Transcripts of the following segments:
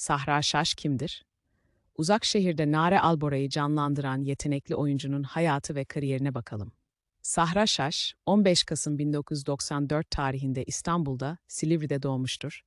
Sahra Şaş kimdir? Uzak şehirde Nare Albora'yı canlandıran yetenekli oyuncunun hayatı ve kariyerine bakalım. Sahra Şaş, 15 Kasım 1994 tarihinde İstanbul'da, Silivri'de doğmuştur.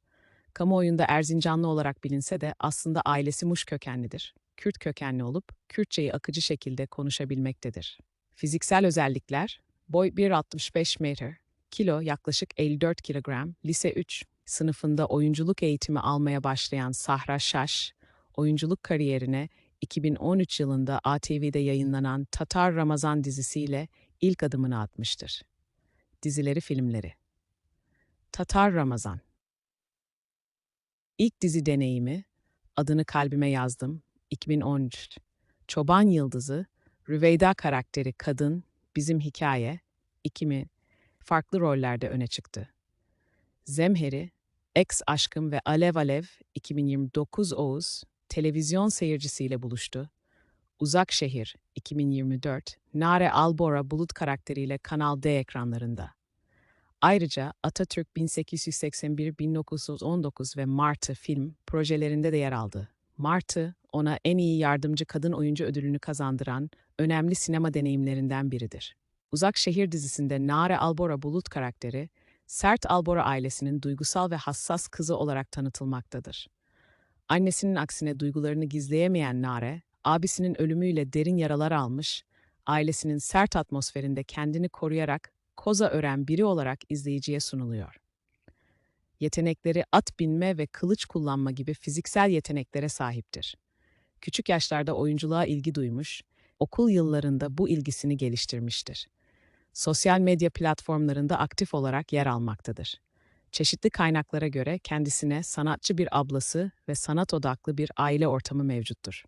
Kamuoyunda Erzincanlı olarak bilinse de aslında ailesi Muş kökenlidir. Kürt kökenli olup Kürtçeyi akıcı şekilde konuşabilmektedir. Fiziksel özellikler, boy 1.65 metre, kilo yaklaşık 54 kilogram, lise 3 sınıfında oyunculuk eğitimi almaya başlayan Sahra Şaş, oyunculuk kariyerine 2013 yılında ATV'de yayınlanan Tatar Ramazan dizisiyle ilk adımını atmıştır. Dizileri filmleri Tatar Ramazan İlk dizi deneyimi, adını kalbime yazdım, 2013. Çoban Yıldızı, Rüveyda karakteri kadın, bizim hikaye, 2000, farklı rollerde öne çıktı. Zemheri, Ex Aşkım ve Alev Alev 2029 Oğuz, televizyon seyircisiyle buluştu. Uzak Şehir 2024, Nare Albora Bulut karakteriyle Kanal D ekranlarında. Ayrıca Atatürk 1881-1919 ve Martı film projelerinde de yer aldı. Martı, ona en iyi yardımcı kadın oyuncu ödülünü kazandıran önemli sinema deneyimlerinden biridir. Uzak Şehir dizisinde Nare Albora Bulut karakteri, Sert Albora ailesinin duygusal ve hassas kızı olarak tanıtılmaktadır. Annesinin aksine duygularını gizleyemeyen Nare, abisinin ölümüyle derin yaralar almış, ailesinin sert atmosferinde kendini koruyarak koza ören biri olarak izleyiciye sunuluyor. Yetenekleri at binme ve kılıç kullanma gibi fiziksel yeteneklere sahiptir. Küçük yaşlarda oyunculuğa ilgi duymuş, okul yıllarında bu ilgisini geliştirmiştir. Sosyal medya platformlarında aktif olarak yer almaktadır. Çeşitli kaynaklara göre kendisine sanatçı bir ablası ve sanat odaklı bir aile ortamı mevcuttur.